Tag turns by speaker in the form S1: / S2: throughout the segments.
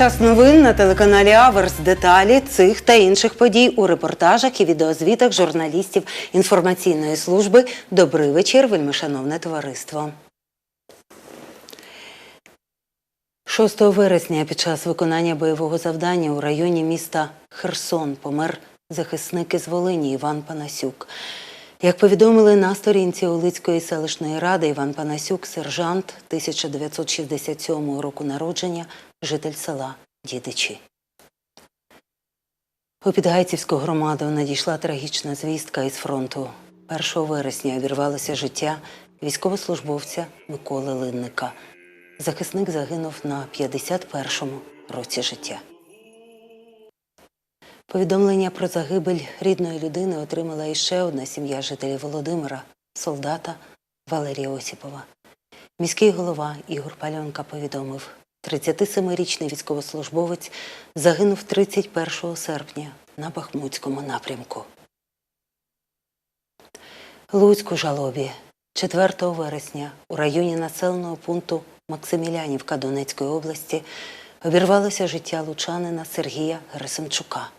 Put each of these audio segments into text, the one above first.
S1: Час новин на телеканалі Аверс. Деталі цих та інших подій у репортажах і відеозвітах журналістів інформаційної служби. Добрий вечір, вельмишановне товариство. 6 вересня під час виконання бойового завдання у районі міста Херсон помер захисник із Волині Іван Панасюк. Як повідомили на сторінці Олицької селищної ради, Іван Панасюк, сержант 1967 року народження, житель села Дідичі. У Підгайцівську громаду надійшла трагічна звістка із фронту. 1 вересня обірвалося життя військовослужбовця Миколи Линника. Захисник загинув на 51-му році життя. Повідомлення про загибель рідної людини отримала іще одна сім'я жителів Володимира, солдата Валерія Осіпова. Міський голова Ігор Пальонка повідомив, 37-річний військовослужбовець загинув 31 серпня на Бахмутському напрямку. Луцьку жалобі 4 вересня у районі населеного пункту Максимілянівка Донецької області обірвалося життя лучанина Сергія Герасимчука.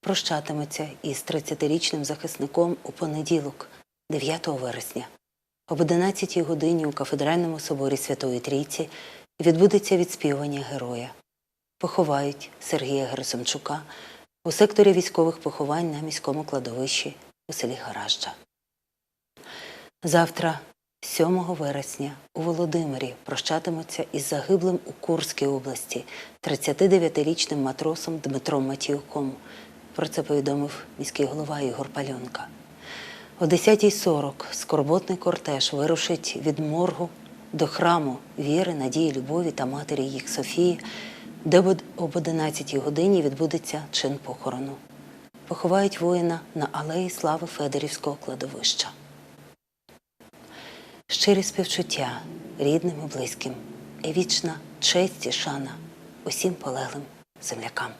S1: Прощатиметься із 30-річним захисником у понеділок, 9 вересня. Об 11 годині у кафедральному соборі Святої Трійці відбудеться відспівання героя. Поховають Сергія Герасимчука у секторі військових поховань на міському кладовищі у селі Гаражджа. Завтра, 7 вересня, у Володимирі прощатимуться із загиблим у Курській області 39-річним матросом Дмитром Матіюком. Про це повідомив міський голова Ігор Пальонка. О 10.40 скорботний кортеж вирушить від моргу до храму віри, надії, любові та матері їх Софії, де об- об 11 годині відбудеться чин похорону. Поховають воїна на алеї слави Федорівського кладовища. Щирі співчуття рідним і близьким, і вічна честь і шана усім полеглим землякам.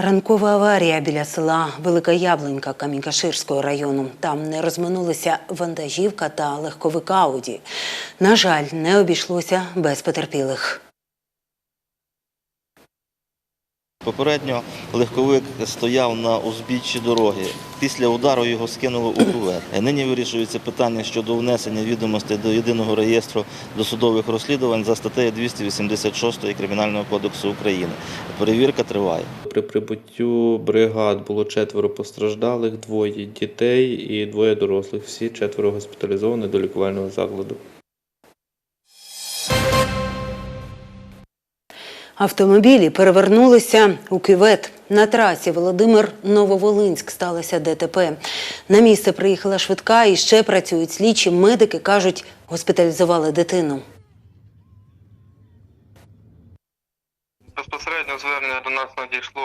S1: Ранкова аварія біля села Велика Яблонька Камінькаширського району. Там не розминулися вантажівка та легковик Ауді. На жаль, не обійшлося без потерпілих.
S2: Попередньо легковик стояв на узбіччі дороги. Після удару його скинуло у кувет. Нині вирішується питання щодо внесення відомостей до єдиного реєстру досудових розслідувань за статтею 286 Кримінального кодексу України. Перевірка триває.
S3: При прибуттю бригад було четверо постраждалих, двоє дітей і двоє дорослих. Всі четверо госпіталізовані до лікувального закладу.
S1: Автомобілі перевернулися у кювет. На трасі Володимир Нововолинськ сталося ДТП. На місце приїхала швидка і ще працюють слідчі. Медики кажуть, госпіталізували дитину.
S4: Безпосередньо звернення до нас надійшло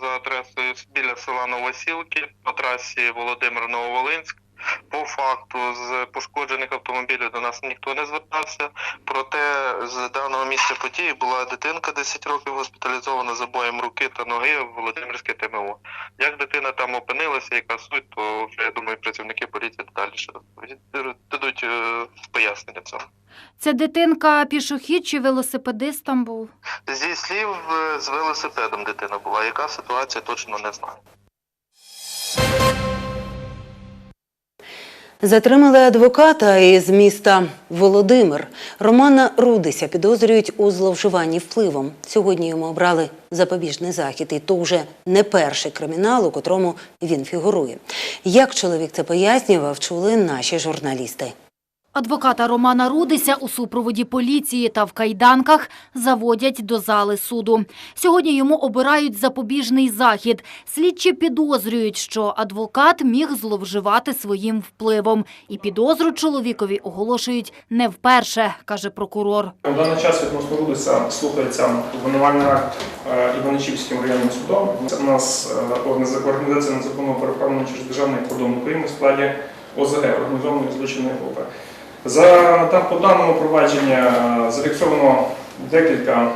S4: за адресою біля села Новосілки по трасі Володимир Нововолинськ. По факту з пошкоджених автомобілів до нас ніхто не звертався. Проте з даного місця події була дитинка 10 років госпіталізована з обоєм руки та ноги в Володимирське ТМО. Як дитина там опинилася, яка суть, то вже я думаю, працівники поліції далі дадуть е, пояснення цього.
S5: Це дитинка пішохід чи велосипедистом був?
S4: Зі слів е, з велосипедом дитина була. Яка ситуація точно не знаю.
S1: Затримали адвоката із міста Володимир. Романа Рудися підозрюють у зловживанні впливом. Сьогодні йому обрали запобіжний захід, і то вже не перший кримінал, у котрому він фігурує. Як чоловік це пояснював, чули наші журналісти.
S5: Адвоката Романа Рудися у супроводі поліції та в кайданках заводять до зали суду. Сьогодні йому обирають запобіжний захід. Слідчі підозрюють, що адвокат міг зловживати своїм впливом. І підозру чоловікові оголошують не вперше, каже прокурор.
S6: У даний час відносно Рудиса слухається обвинувальний акт е, Іваничівським районним судом. У нас е, організа- організація незаконного переправлення через державний кордон України в складі ОЗГ організованої злочинної групи. За там по даному провадження е, зафіксовано декілька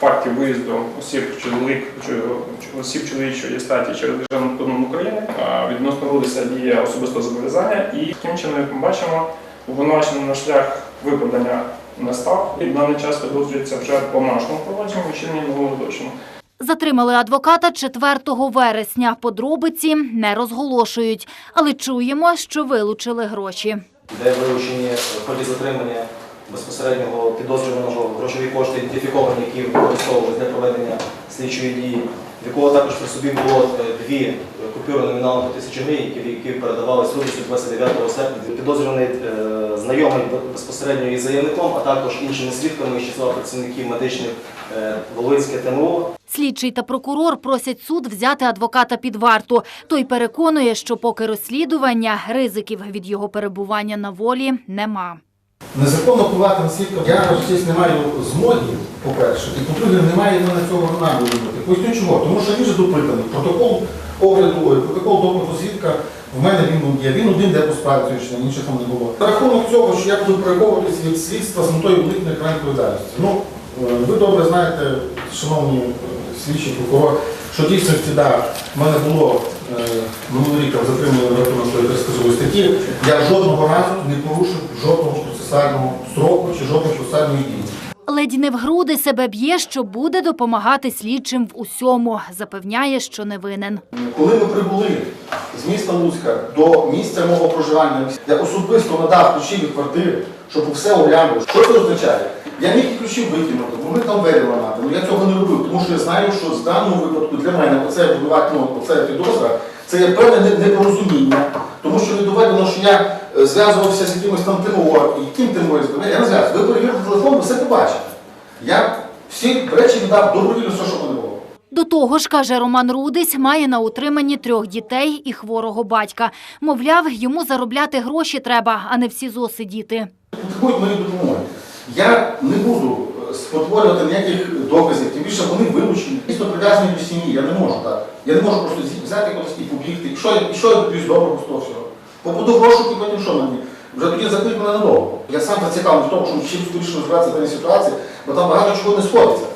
S6: фактів виїзду осіб чоловік осіб чоловічої статі через державний кордон України. Відносно Рудиса діє особисто зобов'язання, і таким чином, як ми бачимо, Обвинувачений на шлях виправдання не став і в даний час підозрюється вже в помашному провадженні вчинення нового злочину.
S5: Затримали адвоката 4 вересня. Подробиці не розголошують, але чуємо, що вилучили гроші.
S7: Де вилучені в ході затримання безпосереднього підозрюваного. Грошові кошти ідентифіковані, які використовувалися для проведення слідчої дії, в якого також при собі було е, дві е, купюри номіналом по тисячі гривень, які, передавались Рудисю 29 серпня. Підозрюваний е, знайомий безпосередньо із заявником, а також іншими свідками із числа працівників медичних Волинське ТМО.
S5: Слідчий та прокурор просять суд взяти адвоката під варту. Той переконує, що поки розслідування, ризиків від його перебування на волі нема.
S8: Незаконно впливати на свідка. Я честь не маю змоги, по-перше, і по-друге, немає мене цього наміру робити. Поясню чого. Тому що він же допитаний. Протокол огляду, протокол допиту свідка в мене він є. Він один де по справі сьогодні, інших там не було. Рахунок цього, що я буду переховуватися від слідства з метою уникнення відповідальності. Ну, е, ви добре знаєте, шановні е, слідчі прокурор, що в да, в мене було е, минулий рік затримали на рахунок своєї статті. Я жодного разу не порушив жодного процесуального строку чи жодної процесуальної дії.
S5: Ледь не в груди себе б'є, що буде допомагати слідчим в усьому. Запевняє, що не винен.
S8: Коли ми прибули з міста Луцька до місця мого проживання, я особисто надав ключі від квартири, щоб все оглянув. Що це означає? Я міг і ключі викинути, бо ми там двері ламати. Ну я цього не робив, тому що я знаю, що в даному випадку для мене оце будувати, ну, оце підозра, це є певне непорозуміння, тому що не доведено, що я зв'язувався з якимось там ТМО, і яким ТМО я. Не зв'язувався. Ви перевірте телефон, ви все побачите. Я всі речі віддав добровільно все, що в мене було.
S5: До того ж, каже Роман Рудись, має на утриманні трьох дітей і хворого батька. Мовляв, йому заробляти гроші треба, а не в СІЗО сидіти.
S8: потребують моєї допомоги. Я не буду е, спотворювати ніяких доказів, тим більше вони вилучені. Дійсно прив'язані до сім'ї, я не можу так. Я не можу просто взяти когось і побігти. І що, я- і що я доброго з того всього? Попаду в розшук і потім що мені? Вже тоді закрить мене надовго. Я сам зацікавлений в тому, щоб чим скоріше розбиратися в даній ситуації, бо там багато чого не сходиться.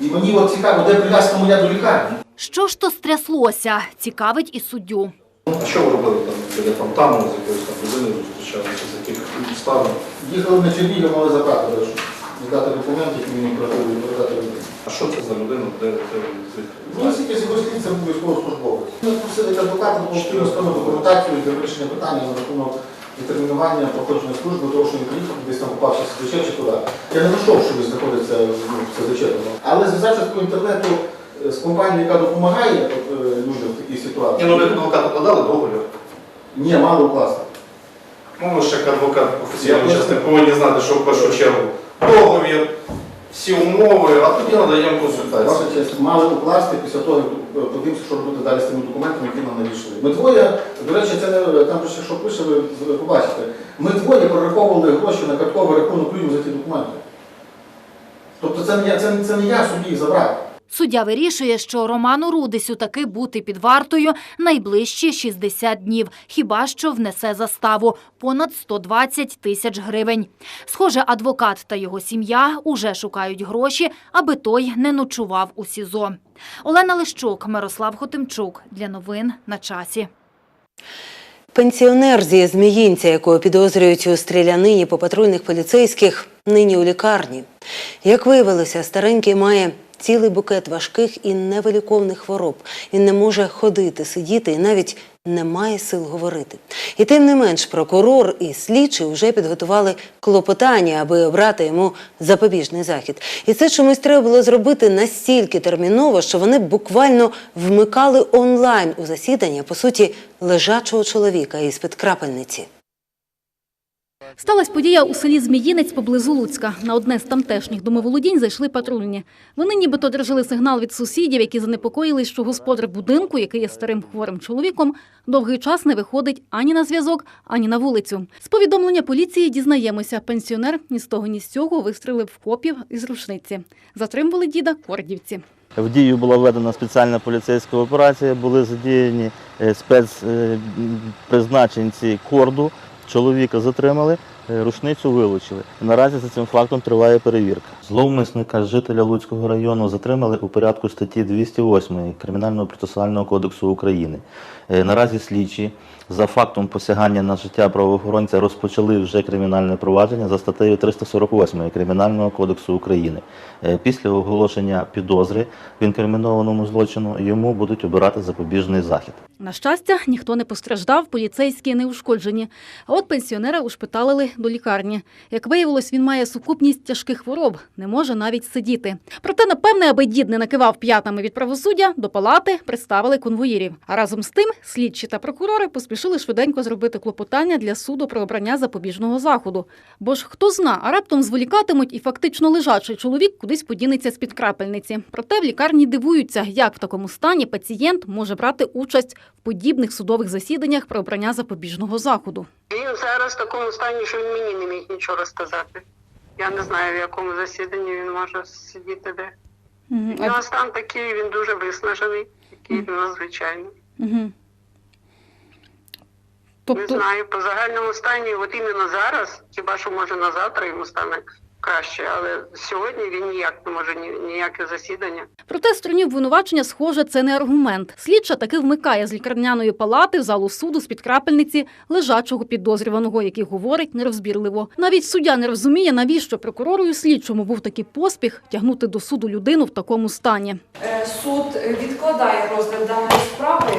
S8: І мені от цікаво, де прив'язка моя до лікарні.
S5: Що ж то стряслося? Цікавить і суддю.
S9: А що ви робили там біля фонтану, з якоюсь там людиною зустрічалися, з яких обставин?
S8: Їхали на Чернігів, мали забрати, здати документи, які мені передали, передати людині.
S9: А що це за людина, де звідки?
S8: Ну, наскільки згодні, це був військовослужбовець. Ми просили як адвоката з певною документацією для вирішення питання на рахунок відтермінування проходження служби, того, що він приїхав, десь там попався в СЗЧ чи куди. Я не знайшов, що він знаходиться ну, в СЗЧ. Але зв'язався по інтернету е, з компанією, яка допомагає от, е, людям в такій ситуації.
S9: Ні, ну ви адвокат укладали договір.
S8: Ні, мало укласти.
S9: Ну, ви ж як адвокат
S8: Я просто-
S9: учасник повинні знати, що в першу чергу договір, всі умови, а тоді надаємо консультацію.
S8: Мали укласти після того, як е, подивимося, що робити далі з тими документами, які нам надійшли. Ми двоє, до речі, це не там що пише, ви побачите. Ми двоє прораховували гроші на картковий рахунок людям за ті документи. Тобто це не я, це, це не я собі їх забрав.
S5: Суддя вирішує, що Роману Рудисю таки бути під вартою найближчі 60 днів, хіба що внесе заставу – понад 120 тисяч гривень. Схоже, адвокат та його сім'я уже шукають гроші, аби той не ночував у СІЗО. Олена Лищук, Мирослав Хотимчук. Для новин на часі.
S1: Пенсіонер зі Зміїнця, якого підозрюють у стрілянині по патрульних поліцейських, нині у лікарні. Як виявилося, старенький має цілий букет важких і невиліковних хвороб. Він не може ходити, сидіти і навіть не має сил говорити. І тим не менш, прокурор і слідчий вже підготували клопотання, аби обрати йому запобіжний захід. І це чомусь треба було зробити настільки терміново, що вони буквально вмикали онлайн у засідання, по суті, лежачого чоловіка із-під крапельниці.
S10: Сталась подія у селі Зміїнець поблизу Луцька. На одне з тамтешніх домоволодінь зайшли патрульні. Вони нібито одержали сигнал від сусідів, які занепокоїлись, що господар будинку, який є старим хворим чоловіком, довгий час не виходить ані на зв'язок, ані на вулицю. З повідомлення поліції дізнаємося, пенсіонер ні з того, ні з цього вистрелив в копів із рушниці. Затримували діда кордівці.
S2: В дію була введена спеціальна поліцейська операція, були задіяні е, спецпризначенці корду. Чоловіка затримали, Е, Рушницю вилучили. Наразі за цим фактом триває перевірка. Зловмисника жителя Луцького району затримали у порядку статті 208 Кримінального процесуального кодексу України. Е, Наразі слідчі за фактом посягання на життя правоохоронця розпочали вже кримінальне провадження за статтею 348 Кримінального кодексу України. Е, Після оголошення підозри в інкримінованому злочину йому будуть обирати запобіжний захід.
S10: На щастя, ніхто не постраждав, поліцейські не ушкоджені. А от пенсіонера ушпиталили до лікарні. Як виявилось, він має сукупність тяжких хвороб, не може навіть сидіти. Проте, напевне, аби дід не накивав п'ятами від правосуддя, до палати представили конвоїрів. А разом з тим слідчі та прокурори поспішили швиденько зробити клопотання для суду про обрання запобіжного заходу. Бо ж хто зна, а раптом зволікатимуть і фактично лежачий чоловік кудись подінеться з-під крапельниці. Проте в лікарні дивуються, як в такому стані пацієнт може брати участь в подібних судових засіданнях про обрання запобіжного заходу.
S11: Він зараз в такому стані, що він мені не міг нічого розказати. Я не знаю, в якому засіданні він може сидіти де.
S10: Мгм.
S11: У нього стан такий, він дуже виснажений, такий надзвичайний.
S10: Мгм.
S11: Не
S10: Тобто,
S11: знаю, по загальному стані, от іменно зараз, хіба що може на завтра йому стане краще, але сьогодні він ніяк не може ні, ніяке засідання.
S10: проте стороні обвинувачення, схоже, це не аргумент. Слідча таки вмикає з лікарняної палати в залу суду з-під крапельниці лежачого підозрюваного, який говорить нерозбірливо. Навіть суддя не розуміє, навіщо прокурору і слідчому був такий поспіх тягнути до суду людину в такому стані.
S12: Е, суд відкладає розгляд даної справи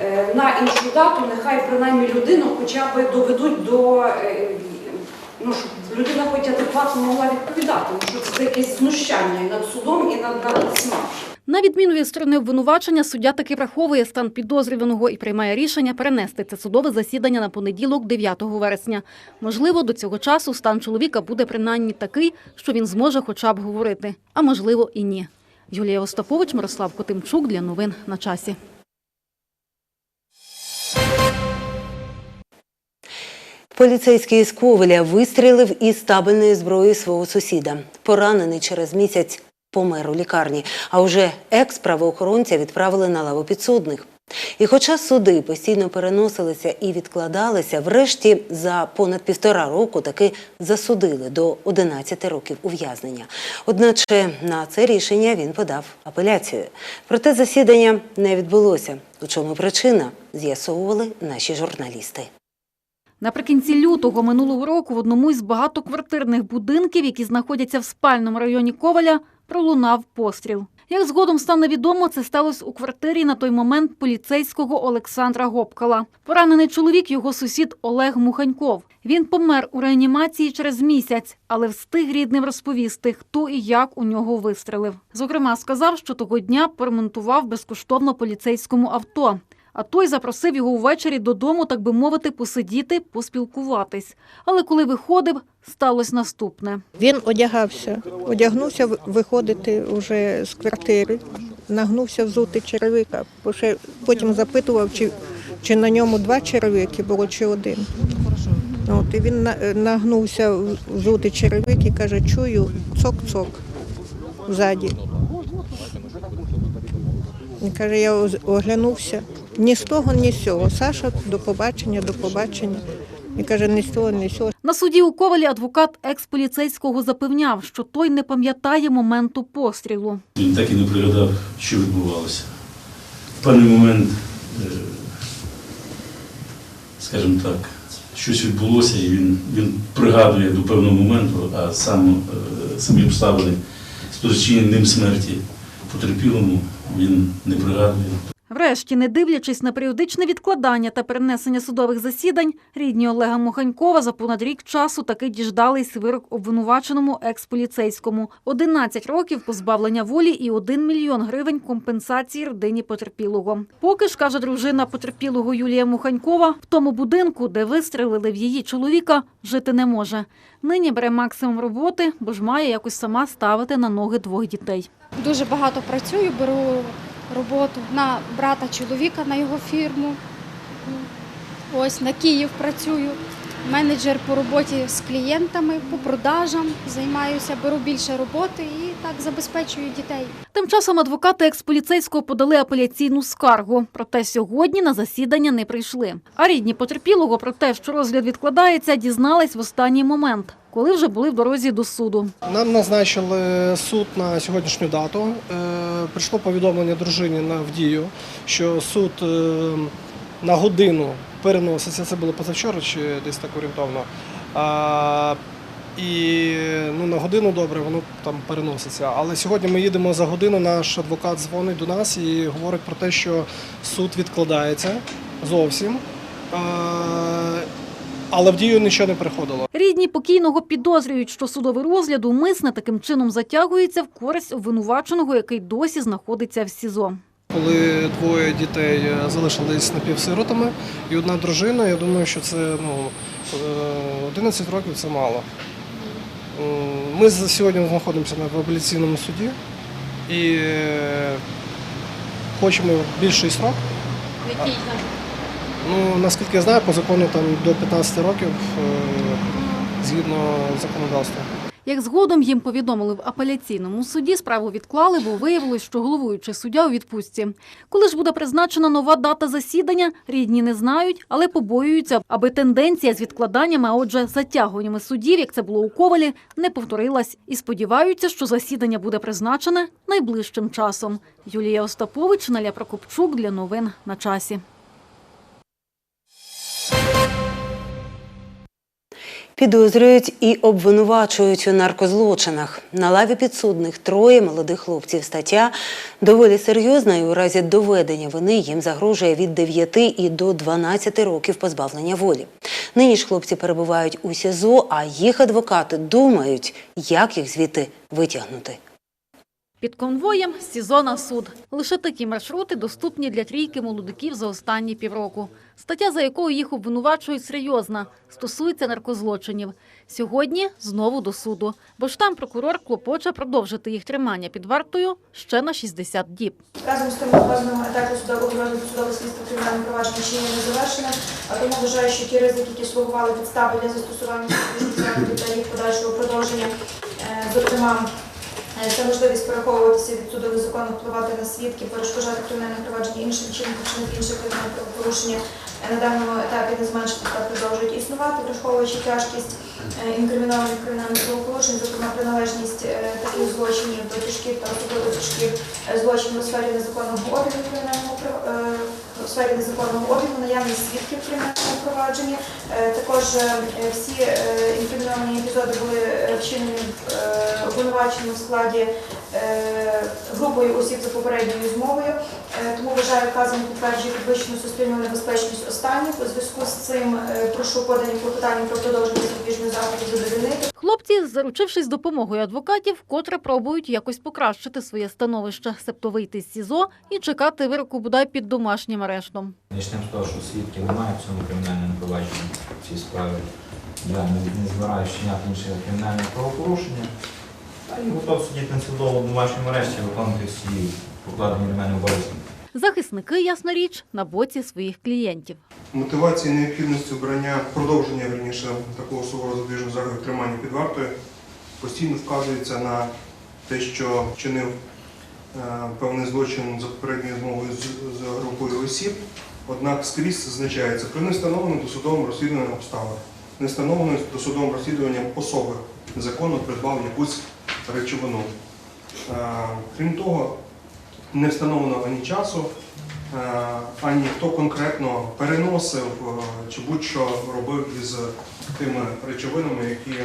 S12: е, на іншу дату, нехай принаймні людину хоча б доведуть до е, ну, щоб людина хоч адекватно могла відповідати, тому що це якесь знущання і над судом, і над, над всіма.
S10: На відміну від сторони обвинувачення, суддя таки враховує стан підозрюваного і приймає рішення перенести це судове засідання на понеділок, 9 вересня. Можливо, до цього часу стан чоловіка буде принаймні такий, що він зможе хоча б говорити, а можливо і ні. Юлія Остапович, Мирослав Котимчук для новин на часі.
S1: Поліцейський з Ковеля вистрілив із табельної зброї свого сусіда. Поранений через місяць помер у лікарні, а вже екс-правоохоронця відправили на лаву підсудних. І хоча суди постійно переносилися і відкладалися, врешті за понад півтора року таки засудили до 11 років ув'язнення. Одначе на це рішення він подав апеляцію. Проте засідання не відбулося. У чому причина, з'ясовували наші журналісти.
S10: Наприкінці лютого минулого року в одному із багатоквартирних будинків, які знаходяться в спальному районі Коваля, пролунав постріл. Як згодом стане відомо, це сталося у квартирі на той момент поліцейського Олександра Гопкала. Поранений чоловік його сусід Олег Муханьков. Він помер у реанімації через місяць, але встиг рідним розповісти, хто і як у нього вистрелив. Зокрема, сказав, що того дня поремонтував безкоштовно поліцейському авто. А той запросив його ввечері додому, так би мовити, посидіти, поспілкуватись. Але коли виходив, сталося наступне.
S13: Він одягався, одягнувся виходити вже з квартири, нагнувся взути черевика. Потім запитував, чи, чи на ньому два черевики було, чи один. От, і він на- нагнувся взути черевик і каже, чую цок-цок ззаді. Він каже, я оглянувся. Ні з того, ні з цього. Саша, до побачення, до побачення. І каже, ні з того, ні з цього.
S10: На суді у Ковалі адвокат екс-поліцейського запевняв, що той не пам'ятає моменту пострілу.
S14: Він так і не пригадав, що відбувалося. В певний момент, е, скажімо так, щось відбулося, і він, він пригадує до певного моменту, а сам, е, самі обставини спричинені ним смерті потерпілому він не пригадує.
S10: Врешті, не дивлячись на періодичне відкладання та перенесення судових засідань, рідні Олега Муханькова за понад рік часу таки діждались вирок обвинуваченому екс-поліцейському. 11 років позбавлення волі і 1 мільйон гривень компенсації родині потерпілого. Поки ж, каже дружина потерпілого Юлія Муханькова, в тому будинку, де вистрелили в її чоловіка, жити не може. Нині бере максимум роботи, бо ж має якось сама ставити на ноги двох дітей.
S15: Дуже багато працюю, беру роботу на брата чоловіка на його фірму. Ось на Київ працюю. менеджер по роботі з клієнтами, по продажам займаюся, беру більше роботи і так забезпечую дітей.
S10: Тим часом адвокати експоліцейського подали апеляційну скаргу. Проте сьогодні на засідання не прийшли. А рідні потерпілого про те, що розгляд відкладається, дізнались в останній момент, коли вже були в дорозі до суду.
S16: Нам назначили суд на сьогоднішню дату. Е, Прийшло повідомлення дружині на в дію, що суд е, на годину переноситься. Це було позавчора чи десь так орієнтовно. І ну, на годину добре, воно там переноситься. Але сьогодні ми їдемо за годину. Наш адвокат дзвонить до нас і говорить про те, що суд відкладається зовсім. Але в дію нічого не приходило.
S10: Рідні покійного підозрюють, що судовий розгляд умисне таким чином затягується в користь обвинуваченого, який досі знаходиться в СІЗО.
S16: Коли двоє дітей е, залишились напівсиротами і одна дружина, я думаю, що це ну, е, 11 років це мало. Ми з- сьогодні знаходимося на апеляційному суді і е, хочемо більший срок.
S17: Який
S16: Ну, наскільки я знаю, по закону там до 15 років е, згідно законодавства.
S10: Як згодом їм повідомили в апеляційному суді, справу відклали, бо виявилось, що головуючий суддя у відпустці. Коли ж буде призначена нова дата засідання, рідні не знають, але побоюються, аби тенденція з відкладаннями, а отже, затягуваннями судів, як це було у Ковалі, не повторилась. І сподіваються, що засідання буде призначене найближчим часом. Юлія Остапович, Наля Прокопчук для новин на часі.
S1: Підозрюють і обвинувачують у наркозлочинах. На лаві підсудних троє молодих хлопців. Стаття доволі серйозна і у разі доведення вини їм загрожує від 9 і до 12 років позбавлення волі. Нині ж хлопці перебувають у СІЗО, а їх адвокати думають, як їх звідти витягнути.
S10: Під конвоєм з суд. Лише такі маршрути доступні для трійки молодиків за останні півроку. Стаття, за якою їх обвинувачують, серйозна, стосується наркозлочинів. Сьогодні знову до суду, бо ж там прокурор клопоче продовжити їх тримання під вартою ще на 60 діб.
S18: Разом з тим вказаному етапі судового судове слідство кримінального провадження ще не завершене, а тому вважаю, що ті ризики, які слугували підстави для застосування та їх подальшого продовження, е, зокрема, це можливість переховуватися від суду незаконно впливати на свідків, перешкоджати кримінальне провадження іншим чином, чинити інше кримінальне правопорушення е, на даному етапі не зменшити та продовжують існувати, враховуючи тяжкість е, інкримінованих кримінальних правопорушень, зокрема приналежність е, таких злочинів до тяжких та особливо тяжких е, злочинів у сфері незаконного обігу кримінального е, у сфері незаконного обігу, наявність свідків кримінального провадження. Е, Також е, всі е, інкриміновані епізоди були е, вчинені е, обвинувачені в складі е, групою осіб за попередньою змовою. Е, Тому вважаю, вказане підтверджує підвищену суспільну небезпечність останніх. У зв'язку з цим е, прошу подані клопотання про продовження запобіжної заходу задовільнити.
S10: Хлопці, заручившись допомогою адвокатів, вкотре пробують якось покращити своє становище, себто вийти з СІЗО і чекати вироку бодай під домашнім арештом.
S19: Почнемо з того, що свідків немає в цьому кримінальному провадженні в цій справі. Я не, не збираюся вчиняти інші кримінальні правопорушення. Та і готов сидіти на судовому домашньому арешті, виконувати всі покладені на мене обов'язки.
S10: Захисники, ясна річ, на боці своїх клієнтів.
S20: Мотивації необхідності обрання продовження верніше такого суворого запобіжного заходу тримання під вартою постійно вказується на те, що вчинив е, певний злочин за попередньою змовою з, групою осіб. Однак скрізь зазначається при невстановленому досудовому розслідуванні обставин, не встановленому досудовим розслідуванням особи незаконно придбав якусь речовину. Е, Крім того, не встановлено ані часу, е, ані хто конкретно переносив е, чи будь-що робив із тими речовинами, які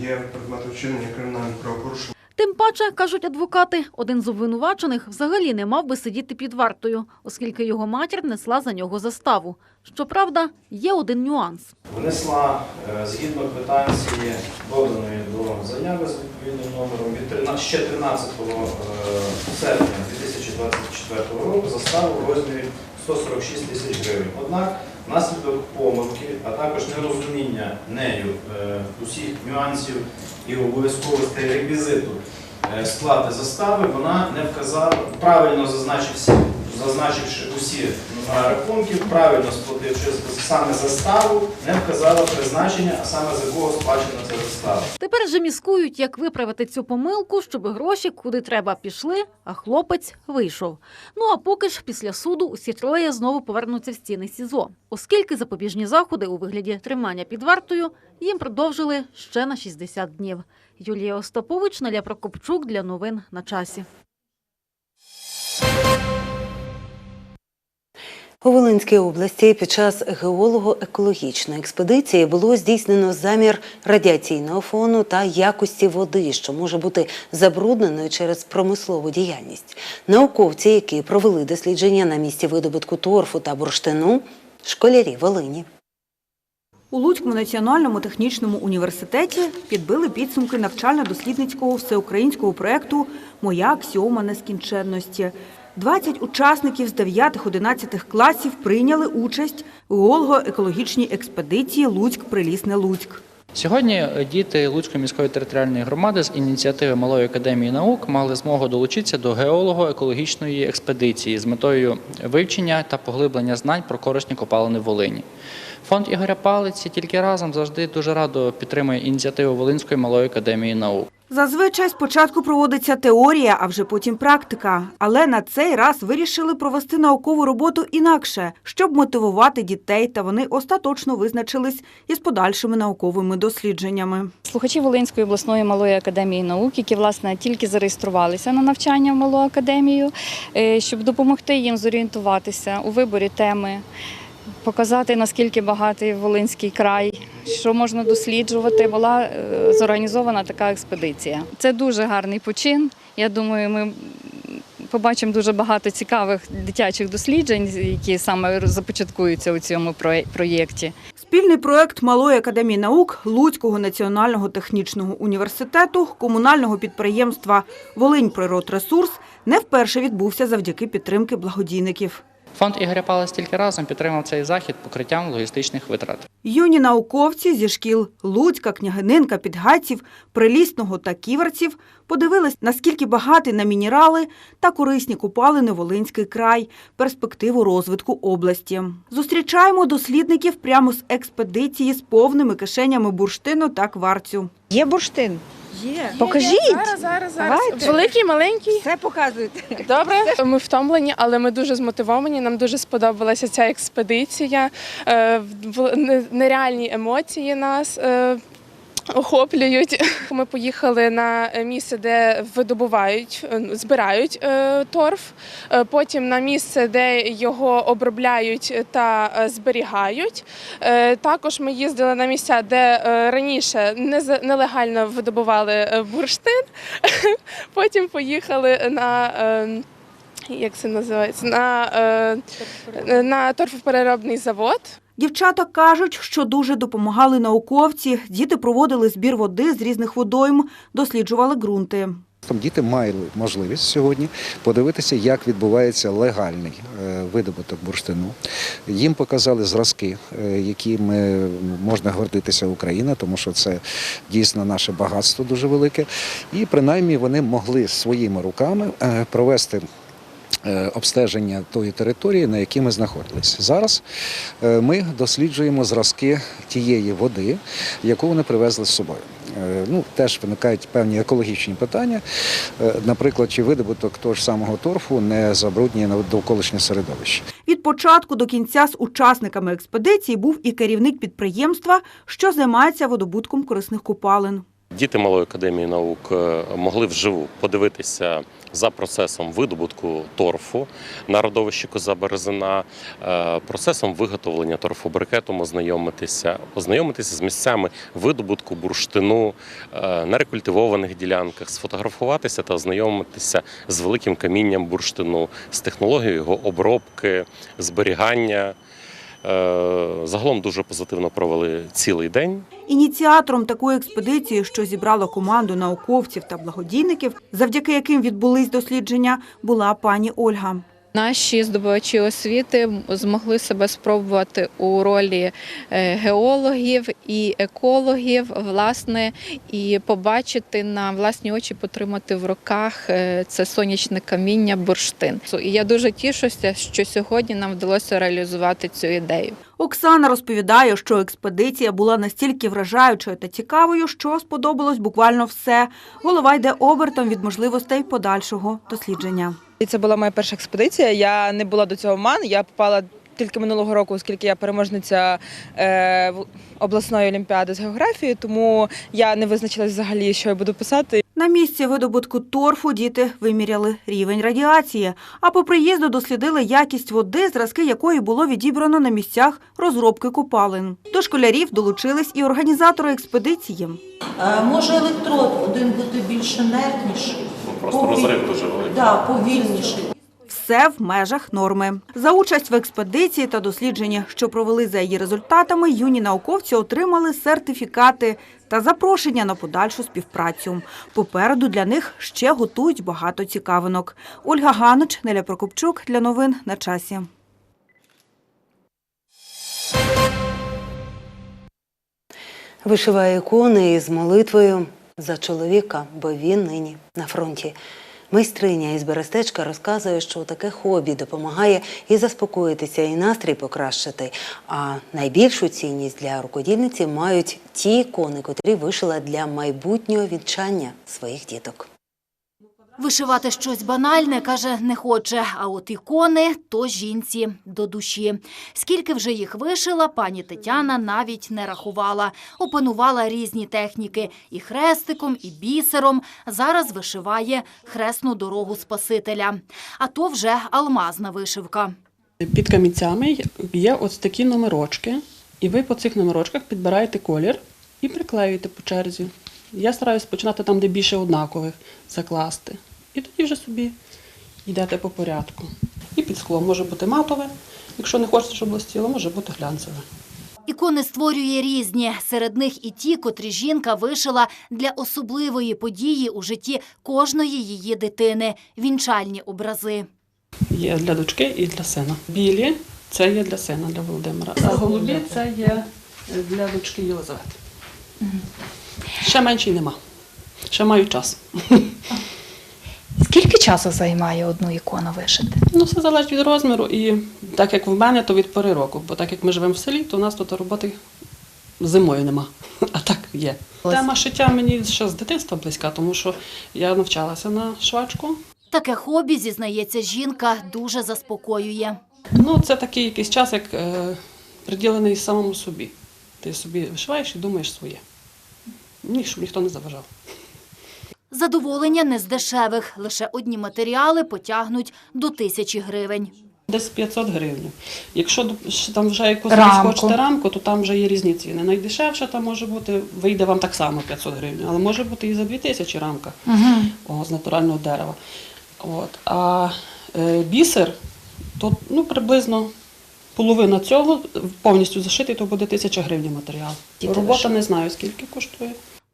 S20: є предметом вчинення кримінальних правопорушень.
S10: Тим паче, кажуть адвокати, один з обвинувачених взагалі не мав би сидіти під вартою, оскільки його матір несла за нього заставу. Щоправда, є один нюанс.
S21: Внесла згідно квитанції, доданої до заяви з відповідним номером від 13 ще 13 е, серпня 2024 року заставу в розмірі 146 тисяч гривень. Однак внаслідок помилки, а також нерозуміння нею е, усіх нюансів і обов'язковостей реквізиту е, сплати застави, вона не вказала, правильно зазначивши, усі рахунків, правильно сплативши саме заставу, не вказала призначення, а саме за кого сплачена ця застава.
S10: Тепер же міскують, як виправити цю помилку, щоб гроші куди треба пішли, а хлопець вийшов. Ну а поки ж після суду усі троє знову повернуться в стіни СІЗО, оскільки запобіжні заходи у вигляді тримання під вартою їм продовжили ще на 60 днів. Юлія Остапович, Наля Прокопчук для новин на часі.
S1: У Волинській області під час геолого-екологічної експедиції було здійснено замір радіаційного фону та якості води, що може бути забрудненою через промислову діяльність. Науковці, які провели дослідження на місці видобутку торфу та бурштину, школярі Волині.
S22: У Луцькому національному технічному університеті підбили підсумки навчально-дослідницького всеукраїнського проєкту Моя аксіома нескінченності. 20 учасників з 9-11 класів прийняли участь у геолого-екологічній експедиції Луцьк-Прилісне Луцьк.
S23: Сьогодні е, діти Луцької міської територіальної громади з ініціативи Малої академії наук мали змогу долучитися до геолого-екологічної експедиції з метою вивчення та поглиблення знань про корисні копалини Волині. Фонд Ігоря Палиці тільки разом завжди дуже радо підтримує ініціативу Волинської малої академії наук.
S22: Зазвичай спочатку проводиться теорія, а вже потім практика. Але на цей раз вирішили провести наукову роботу інакше, щоб мотивувати дітей, та вони остаточно визначились із подальшими науковими дослідженнями.
S24: Слухачі Волинської обласної малої академії наук, які власне тільки зареєструвалися на навчання в малу академію, е, щоб допомогти їм зорієнтуватися у виборі теми, показати наскільки багатий Волинський край, що можна досліджувати. Була е, зорганізована така експедиція. Це дуже гарний почин. Я думаю, ми побачимо дуже багато цікавих дитячих досліджень, які саме започаткуються у цьому проє- проєкті.
S22: Спільний проект Малої академії наук Луцького національного технічного університету, комунального підприємства Волиньприродресурс не вперше відбувся завдяки підтримки благодійників.
S23: Фонд Ігоря Палиць тільки разом підтримав цей захід покриттям логістичних витрат.
S22: Юні науковці зі шкіл Луцька, Княгининка, Підгайців, Прилісного та Ківерців подивились, наскільки багатий на мінерали та корисні купалини Волинський край, перспективу розвитку області. Зустрічаємо дослідників прямо з експедиції з повними кишенями бурштину та кварцю.
S25: Є бурштин?
S26: Є.
S25: Покажіть.
S26: Зараз, зараз, зараз.
S25: Давайте.
S26: Великий, маленький.
S25: Все показуєте.
S26: Добре. Ми втомлені, але ми дуже змотивовані. Нам дуже сподобалася ця експедиція. Е, в- Нереальні емоції нас. е, Охоплюють. Ми поїхали на місце, де видобувають, е, збирають е, торф. Е, Потім на місце, де його обробляють та зберігають. Також ми їздили на місця, де раніше нелегально видобували бурштин. Потім поїхали на. е, Як це називається? На, на торфопереробний завод.
S22: Дівчата кажуть, що дуже допомагали науковці. Діти проводили збір води з різних водойм, досліджували ґрунти.
S27: Там діти мали можливість сьогодні подивитися, як відбувається легальний е, видобуток бурштину. Їм показали зразки, е, якими можна гордитися Україна, тому що це дійсно наше багатство дуже велике. І принаймні вони могли своїми руками е, провести. Е, Обстеження тої території, на якій ми знаходилися. Зараз е, ми досліджуємо зразки тієї води, яку вони привезли з собою. Е, Ну, теж виникають певні екологічні питання. Наприклад, чи видобуток того ж самого торфу не забруднює на довколишнє середовище.
S22: Від початку до кінця з учасниками експедиції був і керівник підприємства, що займається видобутком корисних копалин.
S28: Діти Малої академії наук могли вживу подивитися за процесом видобутку торфу на родовищі Коза Березина, е, процесом виготовлення торфобрикетом, ознайомитися, ознайомитися з місцями видобутку бурштину е, на рекультивованих ділянках, сфотографуватися та ознайомитися з великим камінням бурштину, з технологією його обробки, зберігання. Е, Загалом дуже позитивно провели цілий день.
S22: Ініціатором такої експедиції, що зібрала команду науковців та благодійників, завдяки яким відбулись дослідження, була пані Ольга.
S29: Наші здобувачі освіти змогли себе спробувати у ролі е, геологів і екологів, власне, і побачити на власні очі, потримати в руках е, це сонячне каміння бурштин. І я дуже тішуся, що сьогодні нам вдалося реалізувати цю ідею.
S22: Оксана розповідає, що експедиція була настільки вражаючою та цікавою, що сподобалось буквально все. Голова йде обертом від можливостей подальшого дослідження.
S30: І це була моя перша експедиція. Я не була до цього в МАН. Я попала тільки минулого року, оскільки я переможниця е, обласної олімпіади з географії, тому я не визначилась взагалі, що я буду писати.
S22: На місці видобутку торфу діти виміряли рівень радіації, а по приїзду дослідили якість води, зразки якої було відібрано на місцях розробки копалин. До школярів долучились і організатори експедиції.
S31: Е, Може електрод один бути більш інертніший,
S28: Просто
S31: Повіль-
S28: розрив дуже великий.
S31: да, повільніший.
S22: Все в межах норми. За участь в експедиції та дослідженні, що провели за її результатами, юні науковці отримали сертифікати та запрошення на подальшу співпрацю. Попереду для них ще готують багато цікавинок. Ольга Ганич, Неля Прокопчук для новин на часі.
S1: Вишиває ікони із молитвою за чоловіка, бо він нині на фронті. Майстриня із Берестечка розказує, що таке хобі допомагає і заспокоїтися, і настрій покращити. А найбільшу цінність для рукодільниці мають ті ікони, котрі вишила для майбутнього вінчання своїх діток.
S5: Вишивати щось банальне, каже, не хоче. А от ікони то жінці до душі. Скільки вже їх вишила, пані Тетяна навіть не рахувала. Опанувала різні техніки і хрестиком, і бісером. Зараз вишиває хресну дорогу Спасителя. А то вже алмазна вишивка.
S32: Під камінцями є ось такі номерочки, і ви по цих номерочках підбираєте колір і приклеюєте по черзі. Я стараюсь починати там, де більше однакових, закласти. І тоді вже собі йдете по порядку. І під склом може бути матове, якщо не хочете, щоб блистіло, може бути глянцеве.
S5: Ікони створює різні. Серед них і ті, котрі жінка вишила для особливої події у житті кожної її дитини – вінчальні образи.
S32: Є для дочки і для сина. Білі це є для сина, для Володимира. А голубі це є для дочки Єлизавети. Ще менший нема. Ще маю час.
S33: Скільки часу займає одну ікону вишити?
S32: Ну, все залежить від розміру. І так як в мене, то від пори року. Бо так як ми живемо в селі, то у нас тут роботи зимою нема. А так є. Тема шиття мені ще з дитинства близька, тому що я навчалася на швачку.
S5: Таке хобі, зізнається жінка, дуже заспокоює.
S32: Ну, це такий якийсь час, як е, приділений самому собі. Ти собі вишиваєш і думаєш своє. Ні, щоб ніхто не заважав.
S5: Задоволення не з дешевих. Лише одні матеріали потягнуть до тисячі гривень.
S32: Десь 500 гривень. Якщо там вже якусь
S33: Рамку.
S32: хочете рамку, то там вже є різні ціни. Найдешевша там може бути, вийде вам так само 500 гривень, але може бути і за 2000 рамка о, з натурального дерева. От. А е, бісер, то ну, приблизно половина цього повністю зашитий, то буде 1000 гривень матеріал. Робота не знаю, скільки коштує.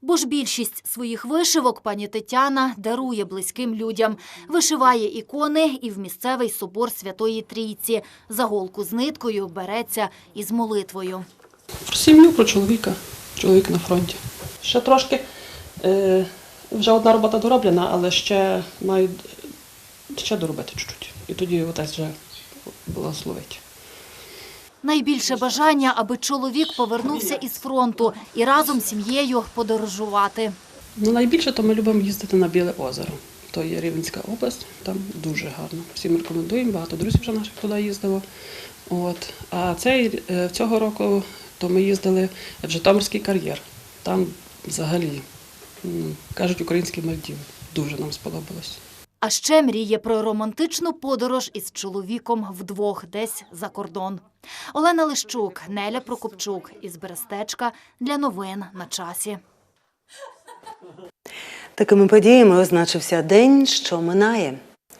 S5: Бо ж більшість своїх вишивок пані Тетяна дарує близьким людям. Вишиває ікони і в місцевий собор Святої Трійці. За голку з ниткою береться із молитвою.
S32: Про сім'ю, про чоловіка. Чоловік на фронті. Ще трошки, е, вже одна робота дороблена, але ще маю ще доробити чуть-чуть. І тоді отець вже благословить.
S5: Найбільше бажання, аби чоловік повернувся із фронту і разом з сім'єю подорожувати.
S32: Ну, найбільше то ми любимо їздити на Біле озеро. То є Рівненська область, там дуже гарно. Всім рекомендуємо, багато друзів вже наших туди їздило. От. А цей, е, цього року то ми їздили в Житомирський кар'єр. Там взагалі, кажуть, українські Мальдіви. Дуже нам сподобалось.
S5: А ще мріє про романтичну подорож із чоловіком вдвох десь за кордон. Олена Лищук, Неля Прокопчук із Берестечка для новин на часі.
S1: Такими подіями означився день, що минає.